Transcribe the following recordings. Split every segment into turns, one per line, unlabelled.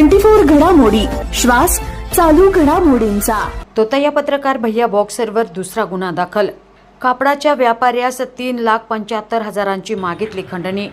Twenty four घडामोडी. श्वास चालू घडामोडींचा.
तोतया पत्रकार भैया बॉक्सरवर दुसरा गुन्हा दाखल. कापडाच्या व्यापाऱ्यास तीन लाख पंच्याहत्तर हजारांची मागितली खंडणी.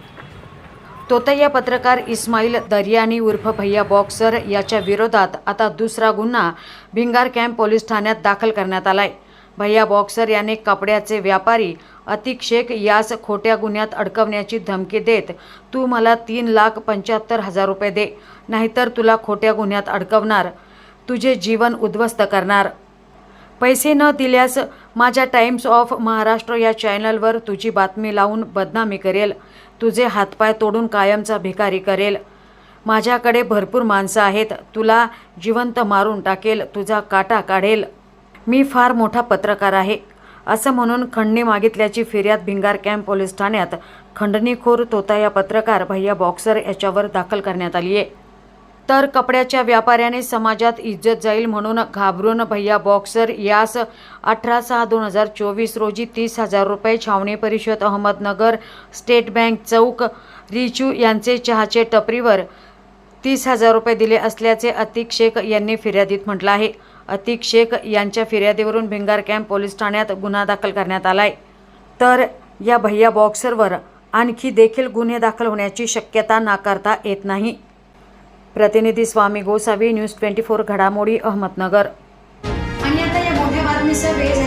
तोतया पत्रकार इस्माईल दर्यानी उर्फ भैया बॉक्सर याच्या विरोधात आता दुसरा गुन्हा भिंगार कॅम्प पोलीस ठाण्यात दाखल करण्यात आलाय. भैया बॉक्सर याने कपड्याचे व्यापारी अतिक शेख यास खोट्या गुन्ह्यात अडकवण्याची धमकी देत तू मला तीन लाख पंच्याहत्तर हजार रुपये दे नाहीतर तुला खोट्या गुन्ह्यात अडकवणार तुझे जीवन उद्ध्वस्त करणार. पैसे न दिल्यास माझ्या टाइम्स ऑफ महाराष्ट्र या चॅनलवर तुझी बातमी लावून बदनामी करेल तुझे हातपाय तोडून कायमचा भिकारी करेल. माझ्याकडे भरपूर माणसं आहेत तुला जिवंत मारून टाकेल तुझा काटा काढेल. मी फार मोठा पत्रकार आहे असं म्हणून खंडणी मागितल्याची फिर्याद भिंगार कॅम्प पोलीस ठाण्यात. खंडणीखोर तोता या पत्रकार भैया बॉक्सर याच्यावर दाखल करण्यात आली आहे. तर कपड्याच्या व्यापाऱ्याने समाजात इज्जत जाईल म्हणून घाबरून भैया बॉक्सर यास अठरा सहा दोन हजार चोवीस रोजी तीस हजार रुपये छावणी परिषद अहमदनगर स्टेट बँक चौक रिचू यांचे चहाचे टपरीवर तीस हजार रुपये दिले असल्याचे अतिक शेख यांनी फिर्यादीत म्हटलं आहे. अतिक शेख यांच्या फिर्यादीवरून भिंगार कॅम्प पोलीस ठाण्यात गुन्हा दाखल करण्यात आलाय. तर या भैया बॉक्सरवर आणखी देखील गुन्हे दाखल होण्याची शक्यता नाकारता येत नाही. प्रतिनिधी Swami Gosavi News twenty four घडामोडी अहमदनगर.
आणि आता या मोठ्या बातमीचा वेळ